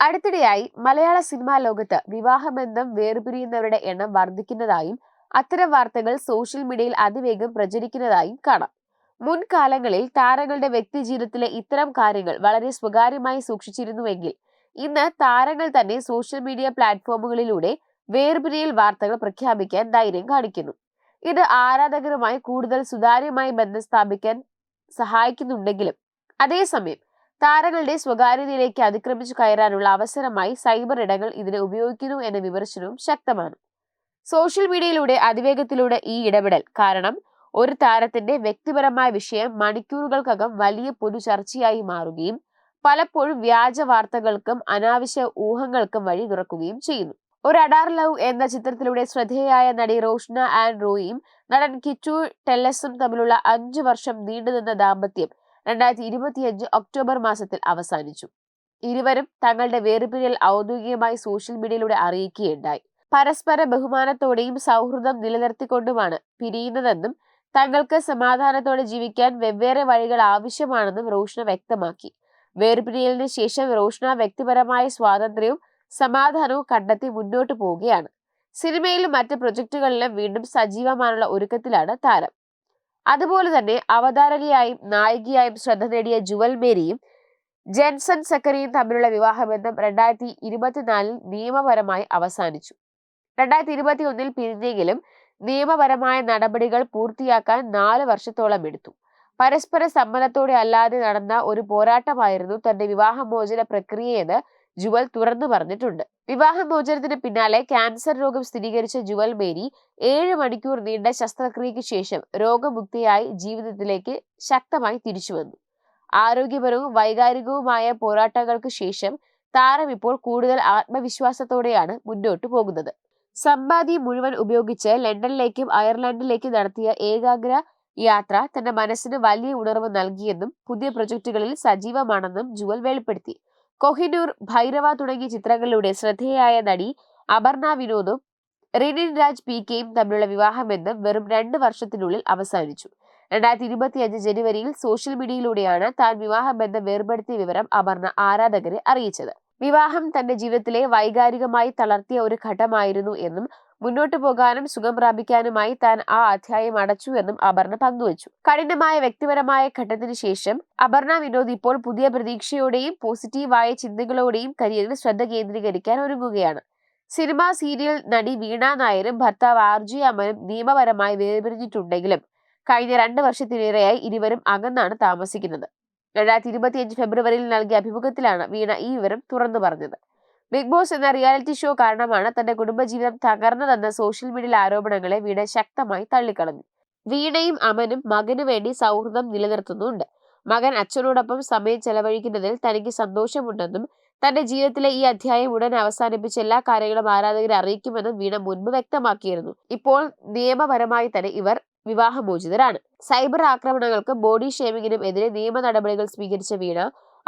അടുത്തിടെയായി മലയാള cinema ലോകത്ത് വിവാഹബന്ധം വേർപിരിയുന്നവരുടെ എണ്ണം വർദ്ധിക്കുന്നതായും അത്തരം വാർത്തകൾ സോഷ്യൽ മീഡിയയിൽ അതിവേഗം പ്രചരിക്കുന്നതായും കാണാം. മുൻകാലങ്ങളിൽ താരങ്ങളുടെ വ്യക്തിജീവിതത്തിലെ ഇത്തരം കാര്യങ്ങൾ വളരെ സ്വകാര്യമായി സൂക്ഷിച്ചിരുന്നുവെങ്കിൽ ഇന്ന് താരങ്ങൾ തന്നെ സോഷ്യൽ മീഡിയ പ്ലാറ്റ്ഫോമുകളിലൂടെ വേർപിരിയൽ വാർത്തകൾ പ്രഖ്യാപിക്കാൻ ധൈര്യം കാണിക്കുന്നു. ഇത് ആരാധകരുമായി കൂടുതൽ സുതാര്യമായി ബന്ധം സ്ഥാപിക്കാൻ സഹായിക്കുന്നുണ്ടെങ്കിലും അതേസമയം താരങ്ങളുടെ സ്വകാര്യതയിലേക്ക് അതിക്രമിച്ചു കയറാനുള്ള അവസരമായി സൈബർ ഇടങ്ങൾ ഇതിനെ ഉപയോഗിക്കുന്നു എന്ന വിമർശനവും ശക്തമാണ്. സോഷ്യൽ മീഡിയയിലൂടെ അതിവേഗത്തിലൂടെ ഈ ഇടപെടൽ. കാരണം ഒരു താരത്തിന്റെ വ്യക്തിപരമായ വിഷയം മണിക്കൂറുകൾക്കകം വലിയ പൊതു ചർച്ചയായി മാറുകയും പലപ്പോഴും വ്യാജ വാർത്തകൾക്കും അനാവശ്യ ഊഹങ്ങൾക്കും വഴി തുറക്കുകയും ചെയ്യുന്നു. ഒരു അഡാർ ലവ് എന്ന ചിത്രത്തിലൂടെ ശ്രദ്ധേയായ നടി റോഷ്ന ആൻഡ് റോയിയും നടൻ കിച്ചു ടെല്ലസും തമ്മിലുള്ള അഞ്ചു വർഷം നീണ്ടുനിന്ന ദാമ്പത്യം രണ്ടായിരത്തി ഇരുപത്തിയഞ്ച് ഒക്ടോബർ മാസത്തിൽ അവസാനിച്ചു. ഇരുവരും തങ്ങളുടെ വേർപിരിയൽ ഔദ്യോഗികമായി സോഷ്യൽ മീഡിയയിലൂടെ അറിയിക്കുകയുണ്ടായി. പരസ്പര ബഹുമാനത്തോടെയും സൗഹൃദം നിലനിർത്തിക്കൊണ്ടുമാണ് പിരിയുന്നതെന്നും തങ്ങൾക്ക് സമാധാനത്തോടെ ജീവിക്കാൻ വെവ്വേറെ വഴികൾ ആവശ്യമാണെന്നും റോഷ്ന വ്യക്തമാക്കി. വേർപിരിയലിന് ശേഷം റോഷ്ന വ്യക്തിപരമായ സ്വാതന്ത്ര്യവും സമാധാനവും കണ്ടെത്തി മുന്നോട്ട് പോവുകയാണ്. സിനിമയിലും മറ്റ് പ്രൊജക്ടുകളിലും വീണ്ടും സജീവമാനുള്ള ഒരുക്കത്തിലാണ് താരം. അതുപോലെ തന്നെ അവതാരകയായും നായികയായും ശ്രദ്ധ നേടിയ ജുവൽ മേരിയും ജെൻസൺ സക്കറിയും തമ്മിലുള്ള വിവാഹബന്ധം രണ്ടായിരത്തി ഇരുപത്തിനാലിൽ നിയമപരമായി അവസാനിച്ചു. രണ്ടായിരത്തി ഇരുപത്തി ഒന്നിൽ പിരിഞ്ഞെങ്കിലും നിയമപരമായ നടപടികൾ പൂർത്തിയാക്കാൻ നാല് വർഷത്തോളം എടുത്തു. പരസ്പര സമ്മതത്തോടെ അല്ലാതെ നടന്ന ഒരു പോരാട്ടമായിരുന്നു തന്റെ വിവാഹമോചന പ്രക്രിയയെന്ന് ജുവൽ തുറന്നു പറഞ്ഞിട്ടുണ്ട്. വിവാഹമോചനത്തിന് പിന്നാലെ ക്യാൻസർ രോഗം സ്ഥിരീകരിച്ച ജുവൽ മേരി ഏഴ് മണിക്കൂർ നീണ്ട ശസ്ത്രക്രിയയ്ക്ക് ശേഷം രോഗമുക്തിയായി ജീവിതത്തിലേക്ക് ശക്തമായി തിരിച്ചു വന്നു. ആരോഗ്യപരവും വൈകാരികവുമായ പോരാട്ടങ്ങൾക്ക് ശേഷം താരം ഇപ്പോൾ കൂടുതൽ ആത്മവിശ്വാസത്തോടെയാണ് മുന്നോട്ടു പോകുന്നത്. സമ്പാദ്യം മുഴുവൻ ഉപയോഗിച്ച് ലണ്ടനിലേക്കും അയർലൻഡിലേക്കും നടത്തിയ ഏകാഗ്ര യാത്ര തന്റെ മനസ്സിന് വലിയ ഉണർവ് നൽകിയെന്നും പുതിയ പ്രൊജക്ടുകളിൽ സജീവമാണെന്നും ജുവൽ വെളിപ്പെടുത്തി. കൊഹിനൂർ ഭൈരവ തുടങ്ങിയ ചിത്രങ്ങളിലൂടെ ശ്രദ്ധേയായ നടി അപർണ വിനോദും റിനിൻ രാജ് പി കെയും തമ്മിലുള്ള വിവാഹബന്ധം വെറും രണ്ട് വർഷത്തിനുള്ളിൽ അവസാനിച്ചു. രണ്ടായിരത്തി ഇരുപത്തിയഞ്ച് ജനുവരിയിൽ സോഷ്യൽ മീഡിയയിലൂടെയാണ് താൻ വിവാഹബന്ധം വേർപെടുത്തിയ വിവരം അപർണ ആരാധകരെ അറിയിച്ചത്. വിവാഹം തന്റെ ജീവിതത്തിലെ വൈകാരികമായി തളർത്തിയ ഒരു ഘട്ടമായിരുന്നു എന്നും മുന്നോട്ടു പോകാനും സുഖം പ്രാപിക്കാനുമായി താൻ ആ അധ്യായം അടച്ചു എന്നും അപർണ പങ്കുവച്ചു. കഠിനമായ വ്യക്തിപരമായ ഘട്ടത്തിന് ശേഷം അപർണ വിനോദ് ഇപ്പോൾ പുതിയ പ്രതീക്ഷയോടെയും പോസിറ്റീവായ ചിന്തകളോടെയും കരിയറിൽ ശ്രദ്ധ കേന്ദ്രീകരിക്കാൻ ഒരുങ്ങുകയാണ്. സിനിമ സീരിയൽ നടി വീണ നായരും ഭർത്താവ് ആർജി അമനും നിയമപരമായി വേർപിരിഞ്ഞിട്ടുണ്ടെങ്കിലും കഴിഞ്ഞ രണ്ട് വർഷത്തിലേറെയായി ഇരുവരും അകന്നാണ് താമസിക്കുന്നത്. രണ്ടായിരത്തി ഇരുപത്തിയഞ്ച് ഫെബ്രുവരിയിൽ നൽകിയ അഭിമുഖത്തിലാണ് വീണ ഈ വിവരം തുറന്നു പറഞ്ഞത്. ബിഗ് ബോസ് എന്ന റിയാലിറ്റി ഷോ കാരണമാണ് തന്റെ കുടുംബജീവിതം തകർന്നതെന്ന സോഷ്യൽ മീഡിയയിൽ ആരോപണങ്ങളെ വീണ ശക്തമായി തള്ളിക്കളഞ്ഞു. വീണയും അമനും മകനു വേണ്ടി സൗഹൃദം നിലനിർത്തുന്നുണ്ട്. മകൻ അച്ഛനോടൊപ്പം സമയം ചെലവഴിക്കുന്നതിൽ തനിക്ക് സന്തോഷമുണ്ടെന്നും തന്റെ ജീവിതത്തിലെ ഈ അധ്യായം ഉടൻ അവസാനിപ്പിച്ച എല്ലാ കാര്യങ്ങളും ആരാധകരെ അറിയിക്കുമെന്നും വീണ മുൻപ് വ്യക്തമാക്കിയിരുന്നു. ഇപ്പോൾ നിയമപരമായി തന്നെ ഇവർ വിവാഹമോചിതരാണ്. സൈബർ ആക്രമണങ്ങൾക്കും ബോഡി ഷേമിങ്ങിനും എതിരെ നിയമ നടപടികൾ സ്വീകരിച്ച വീണ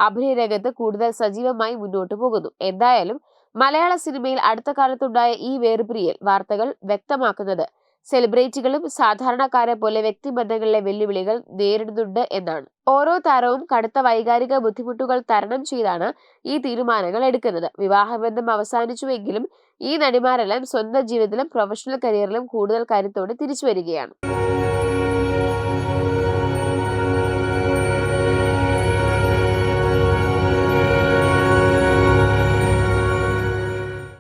അഭിനയ രംഗത്ത് കൂടുതൽ സജീവമായി മുന്നോട്ടു പോകുന്നു. എന്തായാലും മലയാള സിനിമയിൽ അടുത്ത കാലത്തുണ്ടായ ഈ വേർപിരിയൽ വാർത്തകൾ വ്യക്തമാക്കുന്നത് സെലിബ്രിറ്റികളും സാധാരണക്കാരെ പോലെ വ്യക്തിബന്ധങ്ങളിലെ വെല്ലുവിളികൾ നേരിടുന്നുണ്ട് എന്നാണ്. ഓരോ താരവും കടുത്ത വൈകാരിക ബുദ്ധിമുട്ടുകൾ തരണം ചെയ്താണ് ഈ തീരുമാനങ്ങൾ എടുക്കുന്നത്. വിവാഹബന്ധം അവസാനിച്ചുവെങ്കിലും ഈ നടിമാരെല്ലാം സ്വന്തം ജീവിതത്തിലും പ്രൊഫഷണൽ കരിയറിലും കൂടുതൽ കരുത്തോടെ തിരിച്ചു വരികയാണ്